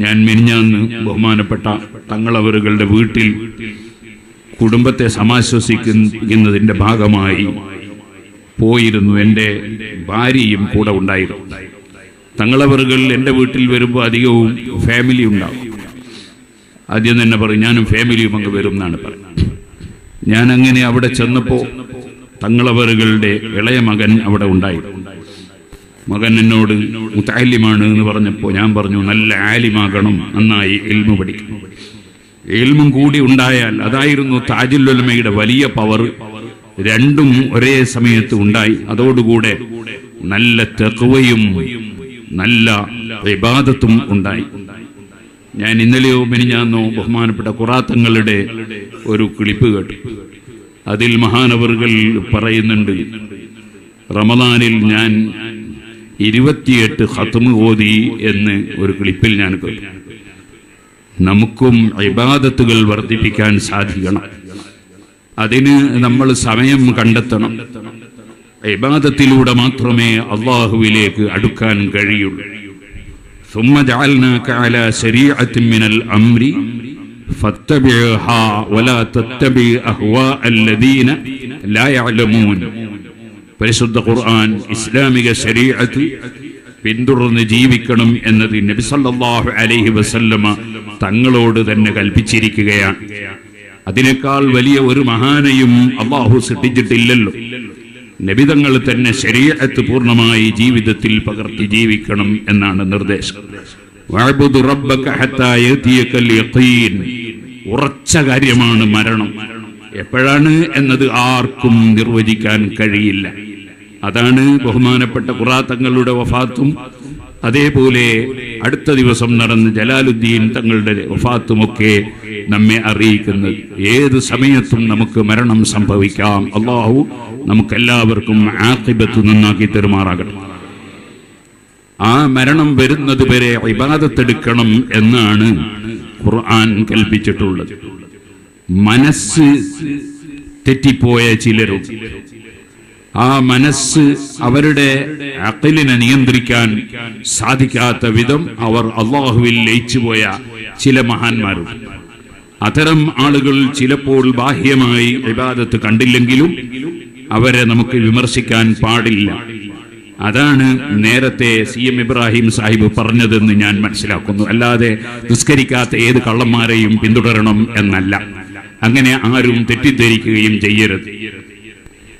ഞാൻ മിനിഞ്ഞാന്ന് ബഹുമാനപ്പെട്ട തങ്ങളവറുകളുടെ വീട്ടിൽ കുടുംബത്തെ സമാശ്വസിക്കുന്നതിന്റെ ഭാഗമായി പോയിരുന്നു. എന്റെ ഭാര്യയും കൂടെ ഉണ്ടായിരുന്നു. തങ്ങളവറുകൾ എന്റെ വീട്ടിൽ വരുമ്പോൾ അധികവും ഫാമിലി ഉണ്ടാവും. ആദ്യം തന്നെ പറയും ഞാനും ഫാമിലിയും അങ്ങ് വരും എന്നാണ് പറയുന്നത് ഞാൻ അങ്ങനെ അവിടെ ചെന്നപ്പോൾ തങ്ങളവറുകളുടെ ഇളയ മകൻ അവിടെ ഉണ്ടായിരുന്നു. മകൻ എന്നോട് മുത്താലിമാണ് എന്ന് പറഞ്ഞപ്പോൾ ഞാൻ പറഞ്ഞു നല്ല ആലിമാകണം നന്നായി എൽമ പഠിക്കണം. എൽമും കൂടി ഉണ്ടായാൽ അതായിരുന്നു താജുല്ലുലമയുടെ വലിയ പവർ രണ്ടും ഒരേ സമയത്ത് ഉണ്ടായി. അതോടുകൂടെ നല്ല തെക്കുവയും നല്ല വിവാദത്തും ഉണ്ടായി. ഞാൻ ഇന്നലെയോ മെനിഞ്ഞാന്നോ ബഹുമാനപ്പെട്ട കുറാത്തങ്ങളുടെ ഒരു ക്ലിപ്പ് കേട്ടു. അതിൽ മഹാനവറുകൾ പറയുന്നുണ്ട് റമദാനിൽ ഞാൻ ഇരുപത്തിയെട്ട് ഹത്തുമ് ഓതി എന്ന് ഒരു ക്ലിപ്പിൽ ഞാൻ കേട്ടു നമുക്കും ഇബാദത്തുകൾ വർദ്ധിപ്പിക്കാൻ സാധിക്കണം അതിന് നമ്മൾ സമയം കണ്ടെത്തണം ഇബാദത്തിലൂടെ മാത്രമേ അള്ളാഹുവിലേക്ക് അടുക്കാൻ കഴിയുള്ളൂ ثم جعلناك على شريعة من الأمر فاتبعها ولا تتبع أهواء الذين لا يعلمون പരിശുദ്ധ ഖുർആൻ ഇസ്ലാമിക ശരീഅത്ത് പിന്തുടർന്ന് ജീവിക്കണം എന്നത് നബി സല്ലല്ലാഹു അലൈഹി വസല്ലമ തങ്ങളോട് തന്നെ കൽപ്പിച്ചിരിക്കുകയാണ്. അതിനേക്കാൾ വലിയ ഒരു മഹാനെയും അള്ളാഹു സൃഷ്ടിച്ചിട്ടില്ലല്ലോ. നബിതങ്ങൾ തന്നെ ശരീരത്ത് പൂർണമായി ജീവിതത്തിൽ പകർത്തി ജീവിക്കണം എന്നാണ് നിർദ്ദേശം. ഉറച്ച കാര്യമാണ് മരണം. എപ്പോഴാണ് എന്നത് ആർക്കും നിർവചിക്കാൻ കഴിയില്ല. അതാണ് ബഹുമാനപ്പെട്ട ഖുറാത്തങ്ങളുടെ വഫാത്തും. അതേപോലെ അടുത്ത ദിവസം നടന്ന ജലാലുദ്ദീൻ തങ്ങളുടെ വഫാത്തുമൊക്കെ നമ്മെ അറിയിക്കുന്നത്. ഏത് സമയത്തും നമുക്ക് മരണം സംഭവിക്കാം. അള്ളാഹു നമുക്കെല്ലാവർക്കും ആക്കിബത്ത് നന്നാക്കി തെരുമാറാകണം ആ മരണം വരുന്നത് വരെ ഇബാദത്തെടുക്കണം എന്നാണ് ഖുർആൻ കൽപ്പിച്ചിട്ടുള്ളത്. മനസ്സ് തെറ്റിപ്പോയ ചിലരുണ്ട് ആ മനസ്സ് അവരുടെ അക്കലിനെ നിയന്ത്രിക്കാൻ സാധിക്കാത്ത വിധം അവർ അള്ളാഹുവിൽ ലയിച്ചുപോയ ചില മഹാന്മാരുണ്ട് അത്തരം ആളുകൾ ചിലപ്പോൾ ബാഹ്യമായി വിവാദത്ത് കണ്ടില്ലെങ്കിലും അവരെ നമുക്ക് വിമർശിക്കാൻ പാടില്ല. അതാണ് നേരത്തെ സി എം ഇബ്രാഹിം സാഹിബ് പറഞ്ഞതെന്ന് ഞാൻ മനസ്സിലാക്കുന്നു. അല്ലാതെ നിസ്കരിക്കാത്ത ഏത് കള്ളന്മാരെയും പിന്തുടരണം എന്നല്ല. അങ്ങനെ ആരും തെറ്റിദ്ധരിക്കുകയും ചെയ്യരുത്.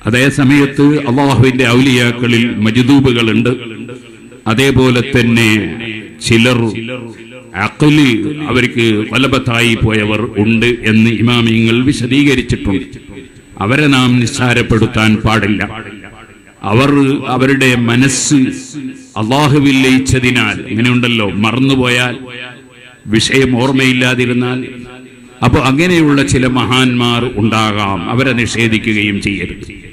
അതേ സമയത്ത് അള്ളാഹുവിന്റെ ഔലിയാക്കളിൽ മജുദൂബുകളുണ്ട്. അതേപോലെ തന്നെ ചിലർ അക്കൽ അവർക്ക് വലഭത്തായി പോയവർ ഉണ്ട് എന്ന് ഇമാമിങ്ങൾ വിശദീകരിച്ചിട്ടുണ്ട്. അവരെ നാം നിസ്സാരപ്പെടുത്താൻ പാടില്ല. അവർ അവരുടെ മനസ്സ് അള്ളാഹുവിൽ ലയിച്ചതിനാൽ ഇങ്ങനെയുണ്ടല്ലോ മറന്നുപോയാൽ വിഷയം ഓർമ്മയില്ലാതിരുന്നാൽ അപ്പോൾ അങ്ങനെയുള്ള ചില മഹാന്മാർ ഉണ്ടാകാം അവരെ നിഷേധിക്കുകയും ചെയ്യരുത്.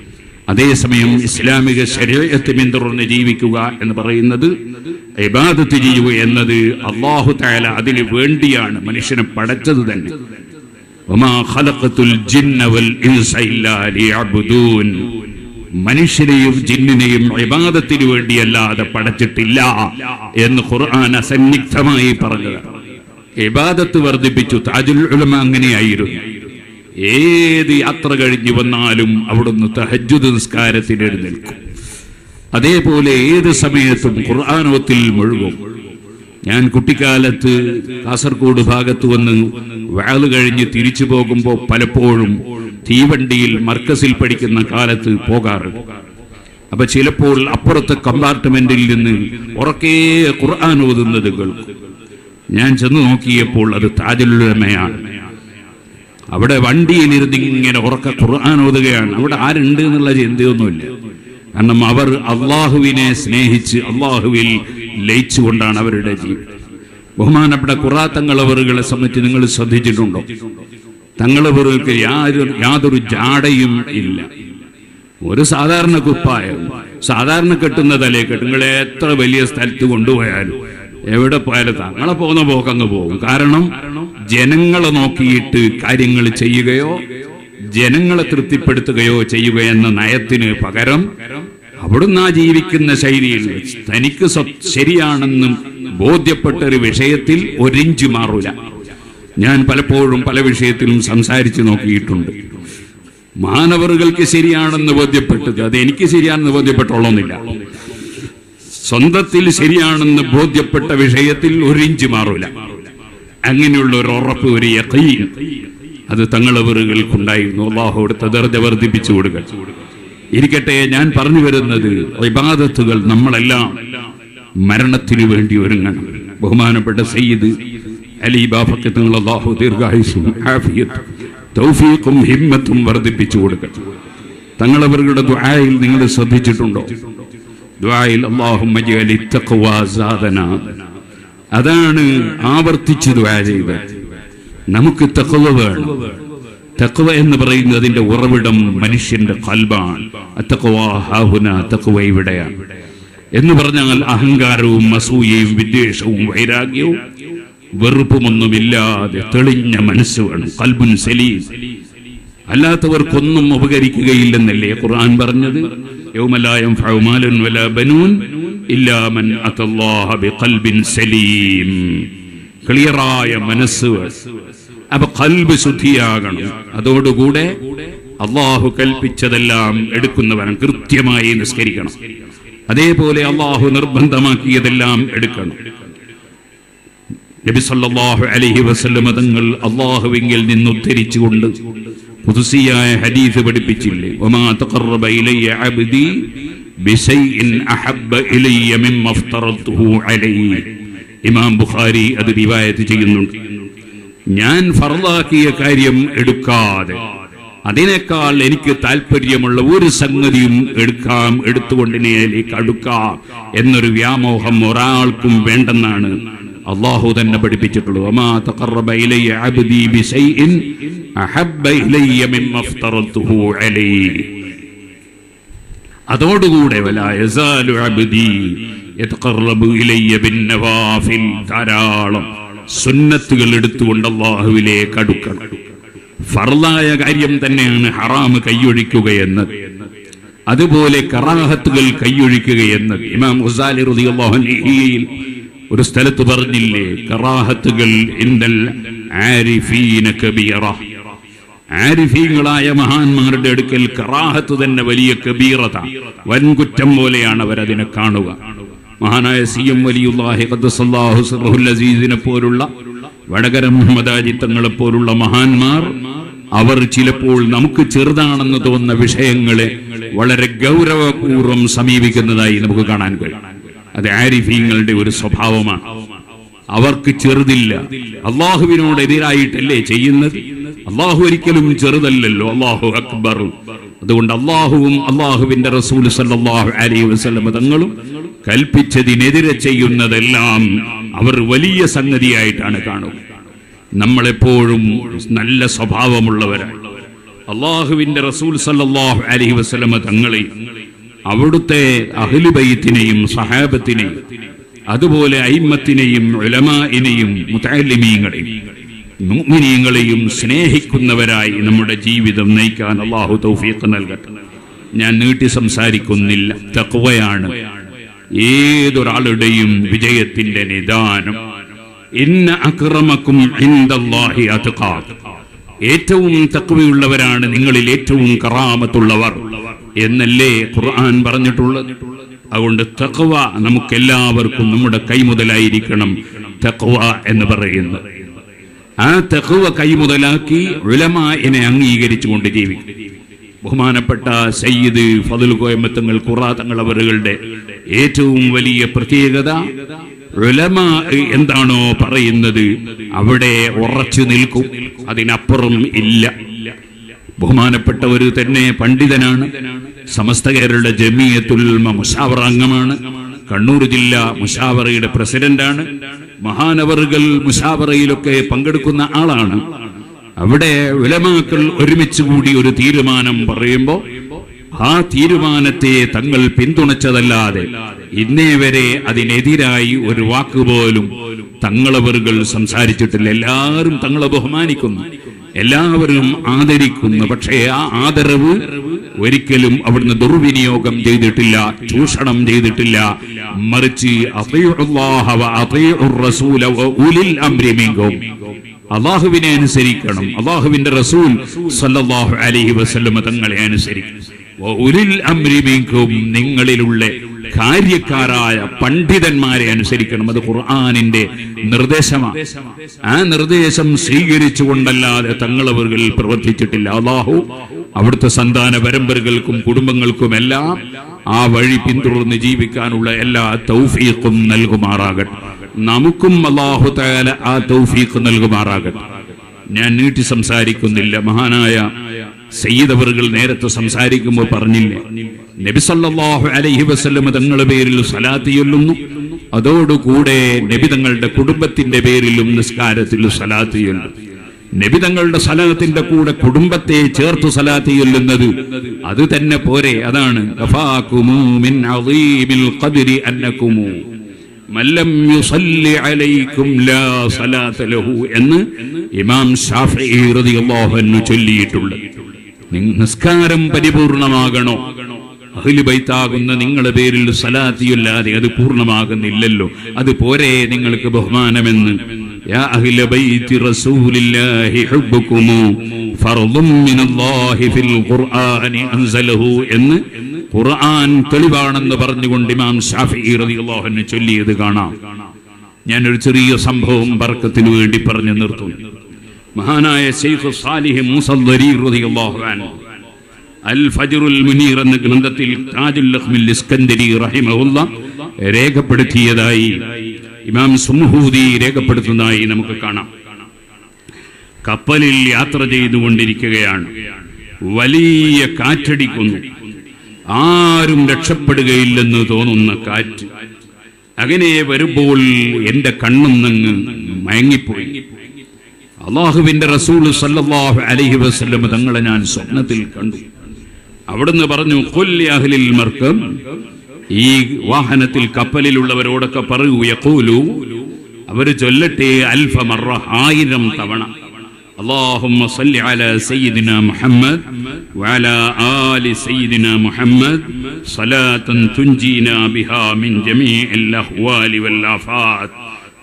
അതേസമയം ഇസ്ലാമിക ശരീരത്തെ പിന്തുടർന്ന് ജീവിക്കുക എന്ന് പറയുന്നത് ഇബാദത്ത് ചെയ്യുക എന്നത് അള്ളാഹു താല അതിന് വേണ്ടിയാണ്. മനുഷ്യനെ പടച്ചത് തന്നെ. മനുഷ്യനെയും ജിന്നിനെയും ഇബാദത്തിന് വേണ്ടിയല്ലാതെ പടച്ചിട്ടില്ല എന്ന് ഖുർആൻ അസന്നിഗ്ധമായി പറഞ്ഞു ഇബാദത്ത് വർദ്ധിപ്പിച്ചു. താജുൽ അങ്ങനെയായിരുന്നു. ഏത് യാത്ര കഴിഞ്ഞു വന്നാലും അവിടുന്ന് തഹജ്ജുദ് നിസ്കാരത്തിന് എഴുന്നേൽക്കും. അതേപോലെ ഏത് സമയത്തും ഖുർആാനോത്തിൽ മുഴുകും. ഞാൻ കുട്ടിക്കാലത്ത് കാസർഗോഡ് ഭാഗത്ത് വന്ന് വാൾ കഴിഞ്ഞ് തിരിച്ചു പോകുമ്പോൾ പലപ്പോഴും തീവണ്ടിയിൽ മർക്കസിൽ പഠിക്കുന്ന കാലത്ത് പോകാറുണ്ട് അപ്പൊ ചിലപ്പോൾ അപ്പുറത്തെ കമ്പാർട്ട്മെന്റിൽ നിന്ന് ഉറക്കേ ഖുർആൻ ഓതുന്നത് കേൾക്കും. ഞാൻ ചെന്ന് നോക്കിയപ്പോൾ അത് താജുലുലമയാണ് അവിടെ വണ്ടിയിലിരുന്ന് ഇങ്ങനെ ഉറക്ക ഖുർആൻ ഓതുകയാണ്. അവിടെ ആരുണ്ട് എന്നുള്ള ചിന്തയൊന്നുമില്ല. കാരണം അവർ അള്ളാഹുവിനെ സ്നേഹിച്ച് അള്ളാഹുവിൽ ലയിച്ചുകൊണ്ടാണ് അവരുടെ ജീവിതം. ബഹുമാനപ്പെട്ട ഖുറാത്തങ്ങളവറുകളെ സംബന്ധിച്ച് നിങ്ങൾ ശ്രദ്ധിച്ചിട്ടുണ്ടോ? തങ്ങളവറുകൾക്ക് യാതൊരു യാതൊരു ജാടയും ഇല്ല. ഒരു സാധാരണ കുപ്പായം സാധാരണ കെട്ടുന്ന തലയെ കെട്ടുങ്ങളെ എത്ര വലിയ സ്ഥലത്ത് കൊണ്ടുപോയാലും എവിടെ പോയാലും തങ്ങളെ പോകുന്ന പോക്കങ്ങ് പോകും. കാരണം ജനങ്ങളെ നോക്കിയിട്ട് കാര്യങ്ങൾ ചെയ്യുകയോ ജനങ്ങളെ തൃപ്തിപ്പെടുത്തുകയോ ചെയ്യുക എന്ന നയത്തിന് പകരം അവിടുന്ന് ആ ജീവിക്കുന്ന ശൈലിയിൽ തനിക്ക് ശരിയാണെന്നും ബോധ്യപ്പെട്ട ഒരു വിഷയത്തിൽ ഒരിഞ്ചു മാറൂല. ഞാൻ പലപ്പോഴും പല വിഷയത്തിലും സംസാരിച്ചു നോക്കിയിട്ടുണ്ട്. മാനവറുകൾക്ക് ശരിയാണെന്ന് ബോധ്യപ്പെട്ടത് അത് എനിക്ക് ശരിയാണെന്ന് ബോധ്യപ്പെട്ടോളന്നില്ല സ്വന്തത്തിൽ ശരിയാണെന്ന് ബോധ്യപ്പെട്ട വിഷയത്തിൽ ഒരു ഇഞ്ച് മാറൂല. അങ്ങനെയുള്ള ഒരു ഉറപ്പ് ഒരു യഖീൻ അത് തങ്ങളവറുകൾക്കുണ്ടായിരുന്നു അള്ളാഹു കൊടുത്ത ദർജ വർദ്ധിപ്പിച്ചു കൊടുക്കുക ഇരിക്കട്ടെ ഞാൻ പറഞ്ഞു വരുന്നത് ഇബാദത്തുകൾ നമ്മളെല്ലാം മരണത്തിനു വേണ്ടി ഒരുങ്ങണം. ബഹുമാനപ്പെട്ട സയ്യിദ് അലി ബാഫക്ക് തങ്ങൾ അള്ളാഹു ദീർഘായുസും തൗഫീഖും ഹിമ്മത്തും വർദ്ധിപ്പിച്ചു കൊടുക്കുക തങ്ങളവരുടെ ദുആയിൽ നിങ്ങൾ ശ്രദ്ധിച്ചിട്ടുണ്ടോ? അതാണ് ആവർത്തിച്ച് ചെയ്തത് നമുക്ക് തഖ്വ വേണം. തഖ്വ എന്ന് പറയുന്നത് അതിന്റെ ഉറവിടം മനുഷ്യന്റെ കൽബാണ്. ഇവിടെയാണ്. എന്ന് പറഞ്ഞാൽ അഹങ്കാരവും അസൂയയും വിദ്വേഷവും വൈരാഗ്യവും വെറുപ്പുമൊന്നുമില്ലാതെ തെളിഞ്ഞ മനസ്സ് വേണം. കൽബുൻ സലീം. അല്ലാത്തവർക്കൊന്നും ഉപകരിക്കുകയില്ലെന്നല്ലേ ഖുർആൻ പറഞ്ഞത്? ഫൗമാലുൻ ബനൂൻ ഇല്ലാ മൻ സലീം. ക്ലിയറായ മനസ്സ് അപ്പൊ കൽബ് ശുദ്ധിയാകണം. അതോടുകൂടെ അള്ളാഹു കൽപ്പിച്ചതെല്ലാം എടുക്കുന്നവൻ കൃത്യമായി നിസ്കരിക്കണം. അതേപോലെ അള്ളാഹു നിർബന്ധമാക്കിയതെല്ലാം എടുക്കണം. നബി സല്ലല്ലാഹു അലൈഹി വസല്ലം തങ്ങൾ അള്ളാഹുവിങ്കിൽ നിന്ന് ഖുദ്സിയായ ഹദീസ് പഠിപ്പിച്ചില്ലേ? വമാ തഖറബ ഇലയ്യ അബ്ദി ബിശൈഇൻ അഹബ്ബ ഇലയ്യ മിമ്മ അഫ്തറതുഹു അലൈഹി ഇമാം ബുഖാരി അത് റിവായത്ത് ചെയ്യുന്നുണ്ട്. ഞാൻ ഫർളാക്കിയ കാര്യം എടുക്കാതെ അതിനേക്കാൾ എനിക്ക് താല്പര്യമുള്ള ഒരു സംഗതിയും എടുക്കാം എടുത്തുകൊണ്ടിനേലേക്ക് അടുക്കാം എന്നൊരു വ്യാമോഹം ഒരാൾക്കും വേണ്ടെന്നാണ് അള്ളാഹു തന്നെ പഠിപ്പിച്ചിട്ടുള്ളൂ അതോടുകൂടെ ധാരാളം സുന്നത്തുകൾ എടുത്തുകൊണ്ട് അള്ളാഹുവിലേക്ക് അടുക്കണം. ഫർലായ കാര്യം തന്നെയാണ് ഹറാമ് കൈയൊഴിക്കുക എന്നത് അതുപോലെ കറാഹത്തുകൾ കൈയൊഴിക്കുക എന്നത് ഇമാം ഹുസാലി അൻഹുയിൽ ഒരു സ്ഥലത്ത് പറഞ്ഞില്ലേ കറാഹത്തുകൾ ഇന്നൽ ആരിഫീന കബീറ. ആരിഫീങ്ങളായ മഹാന്മാരുടെ അടുക്കൽ കറാഹത്ത് തന്നെ വലിയ കബീറത. വൻകുറ്റം പോലെയാണ് അവരതിനെ കാണുക. മഹാനായ സി എം വലിയുല്ലാഹി ഖദ്ദസല്ലാഹു അസീസിനെ പോലുള്ള വടകര മുഹമ്മദാജി തങ്ങളെ പോലുള്ള മഹാന്മാർ അവർ ചിലപ്പോൾ നമുക്ക് ചെറുതാണെന്ന് തോന്നുന്ന വിഷയങ്ങളെ വളരെ ഗൗരവപൂർവം സമീപിക്കുന്നതായി നമുക്ക് കാണാൻ കഴിയും. അത് ആരിഫീങ്ങളുടെ ഒരു സ്വഭാവമാണ്. അവർക്ക് ചെറുതില്ല. അള്ളാഹുവിനോട് എതിരായിട്ടല്ലേ ചെയ്യുന്നത്? അള്ളാഹു ഒരിക്കലും ചെറുതല്ലല്ലോ. അള്ളാഹു അക്ബർ. അതുകൊണ്ട് അള്ളാഹുവും അള്ളാഹുവിന്റെ റസൂൽ സല്ലാഹു അലൈഹി വസല്ലം തങ്ങളും കൽപ്പിച്ചതിനെതിരെ ചെയ്യുന്നതെല്ലാം അവർ വലിയ സംഗതിയായിട്ടാണ് കാണുക. നമ്മളെപ്പോഴും നല്ല സ്വഭാവമുള്ളവരാണ്. അള്ളാഹുവിന്റെ റസൂൽ സല്ലാഹു അലൈഹി വസല്ലം തങ്ങളെയും അവിടുത്തെ അഹ്ലുബൈത്തിനെയും സഹാബത്തിനെയും അതുപോലെ അയിമ്മത്തിനെയും ഉലമാഇനെയും മുത്തലിമീങ്ങളെയും മുഅ്മിനീങ്ങളെയും സ്നേഹിക്കുന്നവരായി നമ്മുടെ ജീവിതം നയിക്കാൻ അള്ളാഹു തൗഫീഖ് നൽകട്ടെ. ഞാൻ നീട്ടി സംസാരിക്കുന്നില്ല. തഖ്വയാണ് ഏതൊരാളുടെയും വിജയത്തിന്റെ നിദാനം. ഇന്ന അക്രമക്കും ഏറ്റവും തക്വയുള്ളവരാണ് നിങ്ങളിൽ ഏറ്റവും കറാമത്തുള്ളവർ. എന്നല്ലേ ഖുർആൻ പറഞ്ഞിട്ടുള്ളത്? അതുകൊണ്ട് തക്വ നമുക്കെല്ലാവർക്കും നമ്മുടെ കൈമുതലായിരിക്കണം തക്വ എന്ന് പറയുന്നത്. ആ തക്വ കൈമുതലാക്കി ഉലമാനെ അംഗീകരിച്ചുകൊണ്ട് ജീവിക്കും. ബഹുമാനപ്പെട്ട സയ്യിദ് ഫതുൽ കോയമ്പത്തങ്ങൾ ഖുറാതങ്ങൾ അവരുകളുടെ ഏറ്റവും വലിയ പ്രത്യേകത ഉലമ എന്താണോ പറയുന്നത് അവിടെ ഉറച്ചു നിൽക്കും. അതിനപ്പുറം ഇല്ല. ബഹുമാനപ്പെട്ട ഒരു തന്നെ പണ്ഡിതനാണ്. സമസ്ത കേരള ജമിയത്തുൽ മുഷാവർ അംഗമാണ്. കണ്ണൂർ ജില്ല മുഷാവറയുടെ പ്രസിഡന്റാണ്. മഹാനവറുകൾ മുഷാവറയിലൊക്കെ പങ്കെടുക്കുന്ന ആളാണ്. അവിടെ വിലമാക്കൾ ഒരുമിച്ച് കൂടി ഒരു തീരുമാനം പറയുമ്പോൾ ആ തീരുമാനത്തെ തങ്ങൾ പിന്തുണച്ചതല്ലാതെ ഇന്നേ വരെ അതിനെതിരായി ഒരു വാക്കുപോലും തങ്ങളവറുകൾ സംസാരിച്ചിട്ടില്ല. എല്ലാവരും തങ്ങളെ ബഹുമാനിക്കുന്നു. എല്ലാവരും ആദരിക്കുന്നു പക്ഷേ ആ ആദരവ് ഒരിക്കലും അവിടുന്ന് ദുർവിനിയോഗം ചെയ്തിട്ടില്ല ചൂഷണം ചെയ്തിട്ടില്ല മറിച്ച്. അള്ളാഹുവിനെ അനുസരിക്കണം അള്ളാഹുവിന്റെ റസൂൽ അലൈഹി വസല്ലമ തങ്ങളെ അനുസരിക്കണം. നിങ്ങളിലുള്ള കാര്യക്കാരായ പണ്ഡിതന്മാരെ അനുസരിക്കണം. അത് ഖുർആാനിന്റെ നിർദ്ദേശമാണ്. ആ നിർദ്ദേശം സ്വീകരിച്ചുകൊണ്ടല്ലാതെ തങ്ങളവരിൽ പ്രവർത്തിച്ചിട്ടില്ല. അള്ളാഹു അവിടുത്തെ സന്താന പരമ്പരകൾക്കും കുടുംബങ്ങൾക്കും എല്ലാം ആ വഴി പിന്തുടർന്ന് ജീവിക്കാനുള്ള എല്ലാ തൗഫീഖും നൽകുമാറാകട്ടെ. നമുക്കും അള്ളാഹു തയാല ആ തൗഫീഖ് നൽകുമാറാകട്ടെ. ഞാൻ നീട്ടി സംസാരിക്കുന്നില്ല. മഹാനായ സയ്യിദ് അവറുകൾ നേരത്തെ സംസാരിക്കുമ്പോൾ പറഞ്ഞില്ലേ? നബിസല്ലാഹു അലൈഹി വസല്ലം തങ്ങളുടെ പേരിൽ സലാത്ത് ചൊല്ലുന്നു. അതോടുകൂടെ നബി തങ്ങളുടെ കുടുംബത്തിന്റെ പേരിലും നിസ്കാരത്തിൽ സലാത്ത് ചൊല്ലും. നബി തങ്ങളുടെ സലാത്തിന്റെ കൂടെ കുടുംബത്തെ ചേർത്ത് സലാത്ത് ചൊല്ലുന്നത് അത് തന്നെ പോരെ അതാണ്. എന്ന് ഇമാം ചൊല്ലിയിട്ടുള്ളത് ചൊല്ലിയിട്ടുണ്ട്. നിസ്കാരം പരിപൂർണമാകണോ? അഹ്ലു ബൈത്താകുന്ന നിങ്ങളുടെ പേരിൽ സലാത്തിയല്ലാതെ അത് പൂർണമാകുന്നില്ലല്ലോ അത് പോരെ നിങ്ങൾക്ക് ബഹുമാനമെന്ന്. യാ അഹ്ല ബൈത്തി റസൂലില്ലാഹി ഹുബ്ബുകുമു ഫർളും മിനല്ലാഹി ഫിൽ ഖുർആനി അൻസലഹു എന്ന് ഖുർആൻ തെളിവാണെന്ന് പറഞ്ഞുകൊണ്ട് ഇമാം ഷാഫിഈ റളിയല്ലാഹു അൻഹു ചൊല്ലിയത് കാണാം. ഒരു ചെറിയ സംഭവം ബർക്കത്തിന് വേണ്ടി പറഞ്ഞു നിർത്തുന്നു. മഹാനായ ഷെയ്ഖ് സാലിഹ് അൻഹു. അൽ ഫജ്റുൽ മുനീർ എന്ന ഗ്രന്ഥത്തിൽ താജുൽ ലഖ്മിൽ ഇസ്കന്ദരി റഹിമഹുല്ല രേഖപ്പെടുത്തിയതായി ഇമാം സുംഹൂദി രേഖപ്പെടുത്തുന്നതായി നമുക്ക് കാണാം. കപ്പലിൽ യാത്ര ചെയ്തുകൊണ്ടിരിക്കുകയാണ്. വലിയ കാറ്റടിക്കുന്നു. ആരും രക്ഷപ്പെടുകയില്ലെന്ന് തോന്നുന്ന കാറ്റ്. അങ്ങനെ വരുമ്പോൾ എന്റെ കണ്ണും നങ്ങ് മയങ്ങിപ്പോയി. അള്ളാഹുവിന്റെ റസൂൽ സല്ലല്ലാഹു അലൈഹി വസല്ലം തങ്ങളെ ഞാൻ സ്വപ്നത്തിൽ കണ്ടു അവിടുന്ന് പറഞ്ഞു കൊല്ലി അഹ്ലിൽ മർക്കം ഈ വാഹനത്തിൽ കപ്പലിലുള്ളവരോടൊക്കെ പറയൂ യഖൂലു അവര് ചൊല്ലട്ടെ അൽഫ മറ ആയിരം തവണ اللهم صل على سيدنا محمد وعلى آل سيدنا محمد صلاة تنجينا بها من جميع الأهوال والآفات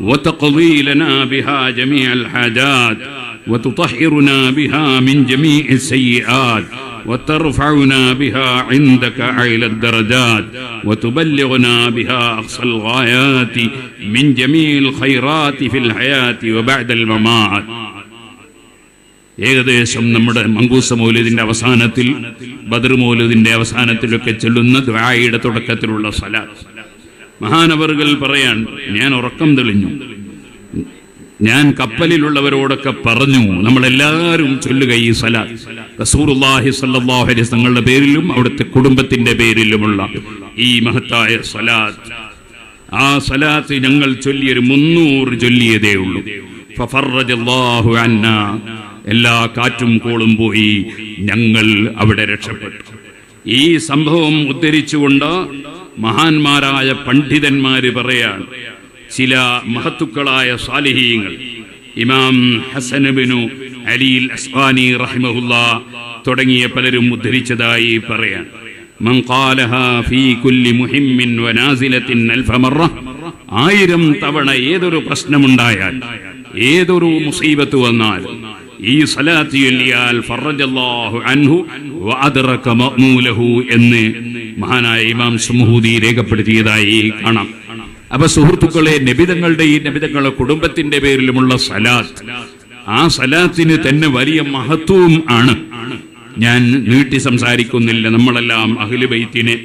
وتقضي لنا بها جميع الحاجات وتطهرنا بها من جميع السيئات وترفعنا بها عندك أعلى الدرجات وتبلغنا بها أقصى الغايات من جميع الخيرات في الحياة وبعد الممات ഏകദേശം നമ്മുടെ മങ്കൂസ മൗലദിന്റെ അവസാനത്തിൽ ബദർ മൗലദിന്റെ അവസാനത്തിലൊക്കെ ചൊല്ലുന്ന ദ്വായുടെ തുടക്കത്തിലുള്ള സലാത്ത് മഹാനവറുകൾ പറയാൻ ഞാൻ ഉറക്കം തെളിഞ്ഞു. ഞാൻ കപ്പലിലുള്ളവരോടൊക്കെ പറഞ്ഞു. നമ്മളെല്ലാവരും ചൊല്ലുക ഈ സലാത്ത്. അലൈഹി തങ്ങളുടെ പേരിലും അവിടുത്തെ കുടുംബത്തിന്റെ പേരിലുമുള്ള ഈ മഹത്തായ സലാത്ത്. ആ സലാത്ത് ഞങ്ങൾ ചൊല്ലിയൊരു മുന്നൂറ് ചൊല്ലിയതേ ഉള്ളൂ. എല്ലാ കാറ്റും കോളും പോയി ഞങ്ങൾ അവിടെ രക്ഷപ്പെട്ടു. ഈ സംഭവം ഉദ്ധരിച്ചുകൊണ്ട് മഹാന്മാരായ പണ്ഡിതന്മാര് പറയാൻ ചില മഹത്തുക്കളായ സാലിഹീങ്ങൾ ഇമാം ഹസനബിനു അലിൽ അസ്വാനി റഹിമഹുല്ല തുടങ്ങിയ പലരും ഉദ്ധരിച്ചതായി പറയാൻ من قالها في كل مهم ونازلة ألف مرة ആയിരം തവണ ഏതൊരു പ്രശ്നമുണ്ടായാൽ ഏതൊരു മുസീബത്ത് വന്നാൽ ഈ സലാത്ത് അൻഹു എന്ന് മഹാനായ ഇമാം സുമഹൂദി രേഖപ്പെടുത്തിയതായി കാണാം. അപ്പൊ സുഹൃത്തുക്കളെ നബിതങ്ങളുടെ ഈ നബിതങ്ങളുടെ കുടുംബത്തിന്റെ പേരിലുമുള്ള സലാത്ത് ആ സലാത്തിന് തന്നെ വലിയ മഹത്വവും ആണ്. ഞാൻ നീട്ടി സംസാരിക്കുന്നില്ല നമ്മളെല്ലാം അഖിലുബൈത്തിനെ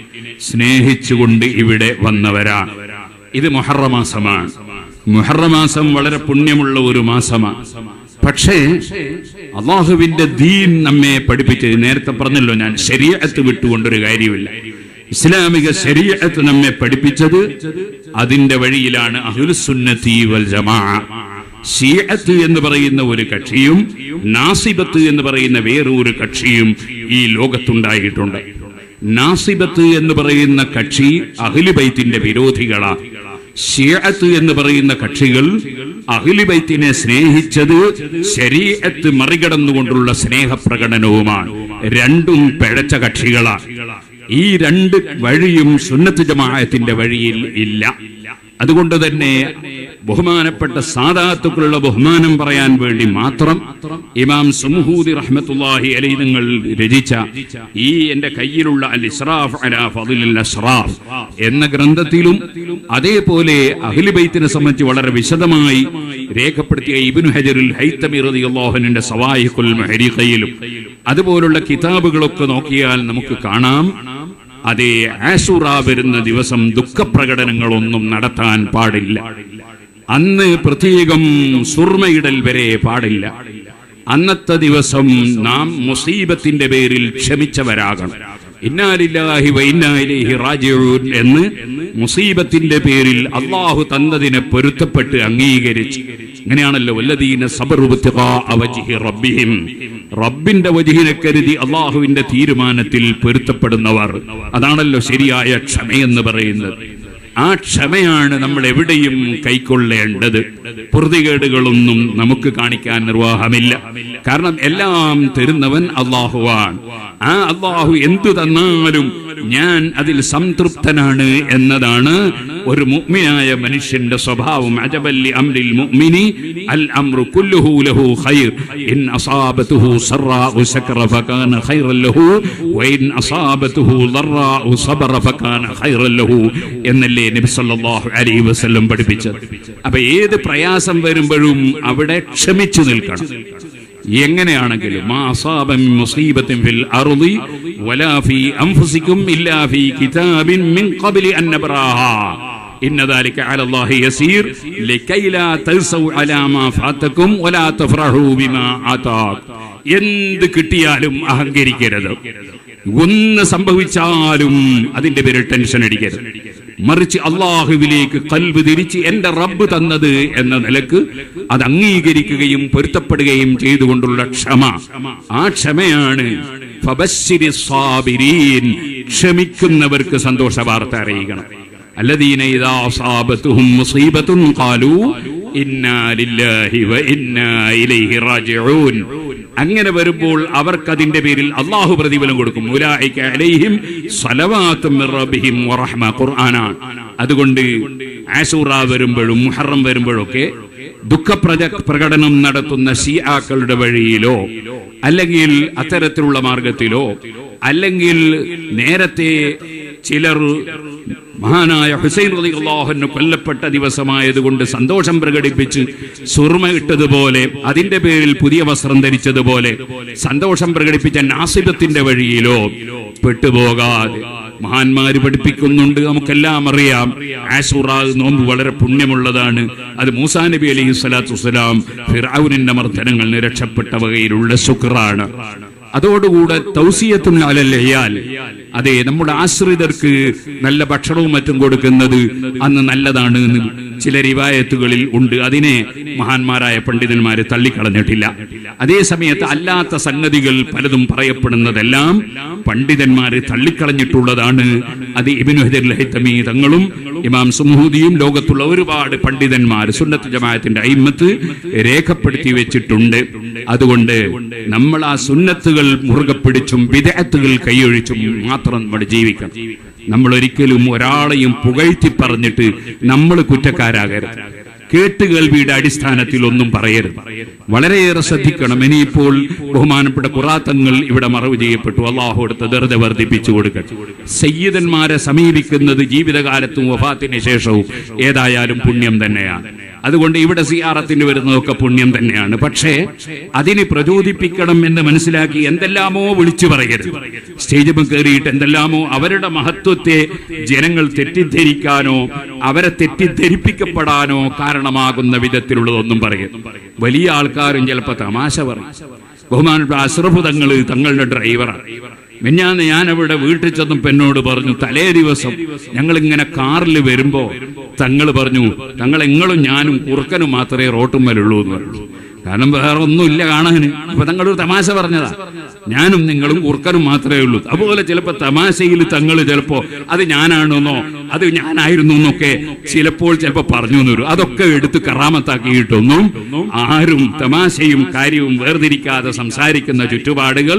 സ്നേഹിച്ചുകൊണ്ട് ഇവിടെ വന്നവരാണ് ഇത് മൊഹറമാസമാണ് മുഹറമാസം വളരെ പുണ്യമുള്ള ഒരു മാസമാണ് പക്ഷേ അള്ളാഹുവിന്റെ ദീൻ നമ്മെ പഠിപ്പിച്ചത് നേരത്തെ പറഞ്ഞല്ലോ ഞാൻ ശരീരത്ത് വിട്ടുകൊണ്ടൊരു കാര്യമില്ല. ഇസ്ലാമിക ശരീരത്ത് നമ്മെ പഠിപ്പിച്ചത് അതിന്റെ വഴിയിലാണ് വൽ ജമാ. ഷിയത്ത് എന്ന് പറയുന്ന ഒരു കക്ഷിയും നാസിബത്ത് എന്ന് പറയുന്ന വേറൊരു കക്ഷിയും ഈ ലോകത്തുണ്ടായിട്ടുണ്ട്. നാസിബത്ത് എന്ന് പറയുന്ന കക്ഷി അഖിലുബൈത്തിന്റെ വിരോധികളാണ് ഷിയത്ത് എന്ന് പറയുന്ന കക്ഷികൾ അഖിലുബൈത്തിനെ സ്നേഹിച്ചത് ശരീരത്ത് മറികടന്നുകൊണ്ടുള്ള സ്നേഹപ്രകടനവുമാണ്. രണ്ടും പിഴച്ച കക്ഷികളാണ് ഈ രണ്ട് വഴിയും സുന്നത്ത് ജമാഅത്തിന്റെ വഴിയിൽ ഇല്ല. അതുകൊണ്ട് തന്നെ ബഹുമാനപ്പെട്ട സാദാത്തുക്കളുള്ള ബഹുമാനം പറയാൻ വേണ്ടി മാത്രം ഇമാം സുമുഹൂദി റഹ്മത്തുല്ലാഹി അലൈ നിങ്ങൾ രചിച്ച ഈ എന്റെ കയ്യിലുള്ള അൽ ഇസ്രാഫ് അലാ ഫളിൽ അസ്റാഫ് എന്ന ഗ്രന്ഥത്തിലും അതേപോലെ അഖിലിബൈത്തിനെ സംബന്ധിച്ച് വളരെ വിശദമായി രേഖപ്പെടുത്തിയ ഇബ്നു ഹജറുൽ ഹൈത്തമി റളിയല്ലാഹുവിന്റെ സവായിഖുൽ മുഹരിഖയിലും അതുപോലുള്ള കിതാബുകളൊക്കെ നോക്കിയാൽ നമുക്ക് കാണാം. അതേ ആശുറ വരുന്ന ദിവസം ദുഃഖപ്രകടനങ്ങളൊന്നും നടത്താൻ പാടില്ല. അന്ന് പ്രത്യേകം സുർമയിടൽ വരെ പാടില്ല. അന്നത്തെ ദിവസം നാം മുസീബത്തിന്റെ പേരിൽ ക്ഷമിച്ചവരാകണം. ഇന്നാലില്ലാഹി വൈനാലിഹി റാജിഊൻ എന്ന് മുസീബത്തിന്റെ പേരിൽ അള്ളാഹു തന്നതിനെ പൊരുത്തപ്പെട്ട് അംഗീകരിച്ച്. ഇങ്ങനെയാണല്ലോ റബ്ബിഹിം. റബ്ബിന്റെ വജിഹിനെ കരുതി അള്ളാഹുവിന്റെ തീരുമാനത്തിൽ പൊരുത്തപ്പെടുന്നവർ. അതാണല്ലോ ശരിയായ ക്ഷമയെന്ന് പറയുന്നത്. ആ ക്ഷമയാണ് നമ്മൾ എവിടെയും കൈക്കൊള്ളേണ്ടത്. പൊറുതികേടുകളൊന്നും നമുക്ക് കാണിക്കാൻ നിർവാഹമില്ല. കാരണം എല്ലാം തരുന്നവൻ അള്ളാഹുവാണ്. ആ അള്ളാഹു എന്തു തന്നാലും ഞാൻ അതിൽ സംതൃപ്തനാണ് എന്നതാണ് ഒരു മുഅ്മിനായ മനുഷ്യന്റെ സ്വഭാവം. അജബല്ലി അംരിൽ മുഅ്മിനി അൽ അംറു കുല്ലുഹു ലഹു ഖൈർ. ഇൻ അസാബതുഹു സറാഉ സക്കറ ഫകാന ഖൈറൻ ലഹു വ ഇൻ അസാബതുഹു ളറാഉ സബറ ഫകാന ഖൈറൻ ലഹു. എന്നല്ലേ അല്ലേ നബി സല്ലാഹു വസ്ല്ലം പഠിപ്പിച്ചത്. അപ്പൊ ഏത് പ്രയാസം വരുമ്പോഴും അവിടെ ക്ഷമിച്ചു നിൽക്കണം. എങ്ങനെയാണെങ്കിലും എന്ത് കിട്ടിയാലും അഹങ്കരിക്കരുത്. ഒന്ന് സംഭവിച്ചാലും അതിന്റെ പേര് ടെൻഷൻ അടിക്കരുത്. മറിച്ച് അള്ളാഹുവിലേക്ക് കൽവ് തിരിച്ച് എന്റെ റബ്ബ് തന്നത് എന്ന നിലയ്ക്ക് അത് അംഗീകരിക്കുകയും പൊരുത്തപ്പെടുകയും ചെയ്തുകൊണ്ടുള്ള ക്ഷമ. ആ ക്ഷമയാണ് ക്ഷമിക്കുന്നവർക്ക് സന്തോഷ വാർത്ത അറിയിക്കണം. അല്ലദീന ഇദാ ഇന്നാ ലില്ലാഹി വ ഇന്നാ ഇലൈഹി റാജിഊൻ. അങ്ങനെ വരുമ്പോൾ അവർക്ക് അതിന്റെ പേരിൽ അള്ളാഹു പ്രതിഫലം കൊടുക്കും. അലൈഹിം അതുകൊണ്ട് ആശൂറ വരുമ്പോഴും മുഹറം വരുമ്പോഴൊക്കെ ദുഃഖപ്രജ പ്രകടനം നടത്തുന്ന ഷിയാക്കളുടെ വഴിയിലോ അല്ലെങ്കിൽ അത്തരത്തിലുള്ള മാർഗത്തിലോ അല്ലെങ്കിൽ നേരത്തെ ചിലർ മഹാനായ ഹുസൈൻ അലി റളിയല്ലാഹുവിന് കൊല്ലപ്പെട്ട ദിവസമായതുകൊണ്ട് സന്തോഷം പ്രകടിപ്പിച്ച് സുർമ ഇട്ടതുപോലെ അതിന്റെ പേരിൽ പുതിയ വസ്ത്രം ധരിച്ചതുപോലെ സന്തോഷം പ്രകടിപ്പിച്ച നാസിബത്തിന്റെ വഴിയിലോ പെട്ടുപോകാതെ. മഹാന്മാര് പഠിപ്പിക്കുന്നുണ്ട് നമുക്കെല്ലാം അറിയാം. ആശുറ നോമ്പ് വളരെ പുണ്യമുള്ളതാണ്. അത് മൂസാ നബി അലൈഹി സ്വലാത്തു വസ്സലാം ഫിറാവുനിന്റെ മർദ്ദനങ്ങളിൽ നിന്ന് രക്ഷപ്പെട്ട വകയിലുള്ള ശുക്രാണ്. അതോടുകൂടെ തൗസിയത്തും അലല്ലയാൽ അതെ നമ്മുടെ ആശ്രിതർക്ക് നല്ല ഭക്ഷണവും മറ്റും കൊടുക്കുന്നത് അന്ന് നല്ലതാണ് എന്ന് ചില റിവായത്തുകളിൽ ഉണ്ട്. അതിനെ മഹാന്മാരായ പണ്ഡിതന്മാര് തള്ളിക്കളഞ്ഞിട്ടില്ല. അതേ സമയത്ത് അല്ലാത്ത സംഗതികൾ പലതും പറയപ്പെടുന്നതെല്ലാം പണ്ഡിതന്മാര് തള്ളിക്കളഞ്ഞിട്ടുള്ളതാണ്. അത് ഇബിനു ഹജർ ലഹിത്തമി തങ്ങളും ഇമാം സുമൂദിയും ലോകത്തുള്ള ഒരുപാട് പണ്ഡിതന്മാർ സുന്നത്ത് ജമാഅത്തിന്റെ അയിമത്ത് രേഖപ്പെടുത്തി വെച്ചിട്ടുണ്ട്. അതുകൊണ്ട് നമ്മൾ ആ സുന്നത്തുകൾ മുറുകെ പിടിച്ചും വിദേഹത്തുകൾ കൈയൊഴിച്ചും മാത്രം നമ്മൾ ജീവിക്കണം. നമ്മൾ ഒരിക്കലും ഒരാളെയും പുകഴ്ത്തി പറഞ്ഞിട്ട് നമ്മൾ കുറ്റക്കാരാകരുത്. കേട്ടുകേൾവിയുടെ അടിസ്ഥാനത്തിൽ ഒന്നും പറയരുത്. വളരെയേറെ ശ്രദ്ധിക്കണം. ഇനിയിപ്പോൾ ബഹുമാനപ്പെട്ട കുറാത്തങ്ങൾ ഇവിടെ മറവ് ചെയ്യപ്പെട്ടു. അള്ളാഹു എടുത്ത് ദർജ വർദ്ധിപ്പിച്ചു കൊടുക്കട്ടെ. സയ്യിദന്മാരെ സമീപിക്കുന്നത് ജീവിതകാലത്തും വഫാത്തിന് ശേഷവും ഏതായാലും പുണ്യം തന്നെയാണ്. അതുകൊണ്ട് ഇവിടെ സിയാറത്തിന് വരുന്നതൊക്കെ പുണ്യം തന്നെയാണ്. പക്ഷേ അതിനെ പ്രചോദിപ്പിക്കണം എന്ന് മനസ്സിലാക്കി എന്തെല്ലാമോ വിളിച്ചു പറയരുത്. സ്റ്റേജിൽ കയറിയിട്ട് എന്തെല്ലാമോ അവരുടെ മഹത്വത്തെ ജനങ്ങൾ തെറ്റിദ്ധരിക്കാനോ അവരെ തെറ്റിദ്ധരിപ്പിക്കപ്പെടാനോ കാരണമാകുന്ന വിധത്തിലുള്ളതൊന്നും പറയും. വലിയ ആൾക്കാരും ചിലപ്പോൾ തമാശ പറയും. ബഹുമാനപ്പെട്ട അശ്രഭുതങ്ങൾ തങ്ങൾ തങ്ങളുടെ ഡ്രൈവറാണ് മിഞ്ഞാന്ന് ഞാൻ അവിടെ വീട്ടിൽ ചെന്നും എന്നോട് പറഞ്ഞു തലേ ദിവസം ഞങ്ങൾ ഇങ്ങനെ കാറിൽ വരുമ്പോ തങ്ങൾ പറഞ്ഞു തങ്ങൾ എങ്ങളും ഞാനും കുറുക്കനും മാത്രമേ റോട്ടുമ്മലുള്ളൂ എന്ന് പറഞ്ഞു. കാരണം വേറെ ഒന്നുമില്ല കാണാൻ അപ്പൊ തങ്ങളൊരു തമാശ പറഞ്ഞതാ. ഞാനും നിങ്ങളും കുർക്കനും മാത്രമേ ഉള്ളൂ. അതുപോലെ ചിലപ്പോ തമാശയിൽ തങ്ങൾ ചിലപ്പോ അത് ഞാനാണെന്നോ അത് ഞാനായിരുന്നു എന്നൊക്കെ ചിലപ്പോൾ ചിലപ്പോ പറഞ്ഞു തരും അതൊക്കെ എടുത്ത് കറാമത്താക്കിയിട്ടൊന്നും ആരും തമാശയും കാര്യവും വേർതിരിക്കാതെ സംസാരിക്കുന്ന ചുറ്റുപാടുകൾ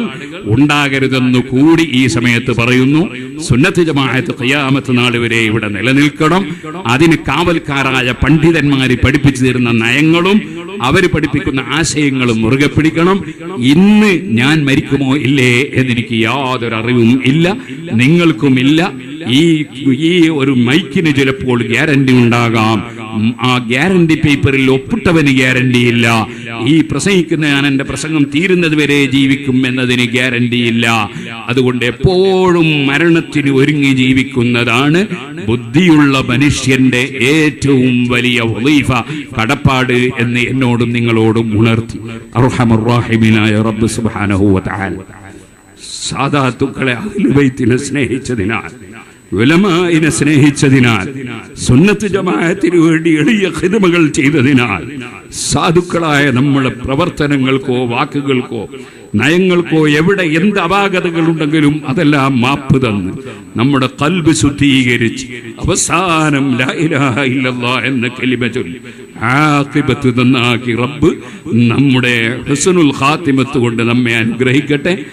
ഉണ്ടാകരുതെന്ന് കൂടി ഈ സമയത്ത് പറയുന്നു. സുന്നത്ത് ജമാഅത്ത് കയ്യാമത്ത് നാൾ വരെ ഇവിടെ നിലനിൽക്കണം. അതിന് കാവൽക്കാരായ പണ്ഡിതന്മാര് പഠിപ്പിച്ചു തരുന്ന നയങ്ങളും അവർ പഠിപ്പിക്കുന്ന ആശയങ്ങളും മുറുകെ പിടിക്കണം. ഇന്ന് ഞാൻ മരിക്കുമോ ഇല്ലേ എന്നെനിക്ക് യാതൊരു അറിവും ഇല്ല നിങ്ങൾക്കും ഇല്ല ഈ ഈ ഒരു മൈക്കിന് ചിലപ്പോൾ ഗ്യാരണ്ടി ഉണ്ടാകാം. ആ ഗ്യാരണ്ടി പേപ്പറിൽ ഒപ്പിട്ടവന് ഗ്യാരണ്ടി ഇല്ല. ഈ പ്രസംഗിക്കുന്ന ഞാൻ എന്റെ പ്രസംഗം തീരുന്നത് വരെ ജീവിക്കും എന്നതിന് ഗ്യാരണ്ടി ഇല്ല. അതുകൊണ്ട് എപ്പോഴും മരണത്തിന് ഒരുങ്ങി ജീവിക്കുന്നതാണ് ബുദ്ധിയുള്ള മനുഷ്യന്റെ ഏറ്റവും വലിയ വലീഫ കടപ്പാട് എന്ന് എന്നോടും നിങ്ങളോടും ഉണർത്തി. അർഹമുറാഹിമിനായ റബ്ബ് സുബ്ഹാനഹു സാധാത്തുക്കളെ അഹ്ലുബൈത്തിനെ സ്നേഹിച്ചതിനാൽ ഉലമായിനെ സ്നേഹിച്ചതിനാൽ സുന്നത്ത് ജമാഅത്തിനു വേണ്ടി എളിയ ഖിദ്മകൾ ചെയ്തതിനാൽ സാധുക്കളായ നമ്മുടെ പ്രവർത്തനങ്ങൾക്കോ വാക്കുകൾക്കോ നയങ്ങൾക്കോ എവിടെ എന്ത് അപാകതകൾ ഉണ്ടെങ്കിലും അതെല്ലാം മാപ്പ് തന്ന് നമ്മുടെ കൽബ് ശുദ്ധീകരിച്ച് അവസാനം എന്ന കലിമ ചൊല്ലി ആഖിബത്ത് നന്നാക്കി റബ്ബ് നമ്മുടെ ഹുസ്നുൽ ഖാത്തിമത്ത് കൊണ്ട് നമ്മെ അനുഗ്രഹിക്കട്ടെ.